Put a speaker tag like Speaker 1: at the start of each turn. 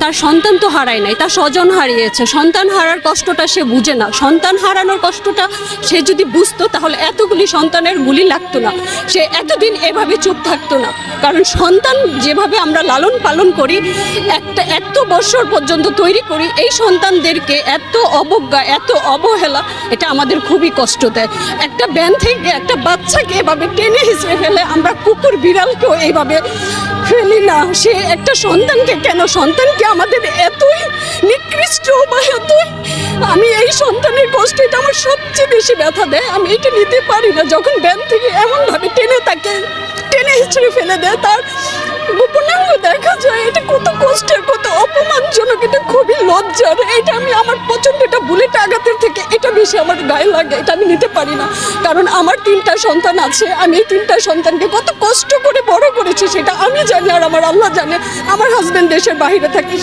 Speaker 1: তার সন্তান তো হারায় নাই, তার স্বজন হারিয়েছে। সন্তান হারার কষ্টটা সে বুঝে না। সন্তান হারানোর কষ্টটা সে যদি বুঝতো, তাহলে এতগুলি সন্তানের গুলি লাগতো না। সে এতদিন এভাবে চুপ থাকতো না। কারণ সন্তান যেভাবে আমরা লালন পালন করি, একটা, এত বছর পর্যন্ত তৈরি করি, এই সন্তানদেরকে এত অবজ্ঞা, এত অবহেলা, এটা আমাদের খুবই কষ্ট দেয়। একটা ব্যান থেকে একটা বাচ্চাকে এভাবে টেনে হিসেবে ফেলে আমরা কুকুর, বিড়ালকেও এইভাবে ফেলি না। সে একটা সন্তানকে কেন? সন্তানকে আমাদের এতই নিকৃষ্ট বা এতই আমি এই সন্তানের কষ্ট এটা আমার সবচেয়ে বেশি ব্যথা দেয়। আমি এটা নিতে পারি না। যখন ব্যান থেকে এমনভাবে টেনে তাকে টেনে হিচড়ে ফেলে দেয়, তার গোপনাঙ্গ দেখা যায়। খুবই এটা আমি আমার প্রচণ্ড এটা বুলেট আঘাতের থেকে এটা বেশি আমার গায়ে লাগে, এটা আমি নিতে পারি না। কারণ আমার তিনটা সন্তান আছে, আমি এই তিনটা সন্তানকে কত কষ্ট করে বড় করেছি, সেটা আমি জানি আর আমার আল্লাহ জানে। আমার হাজবেন্ড দেশের বাইরে থাকে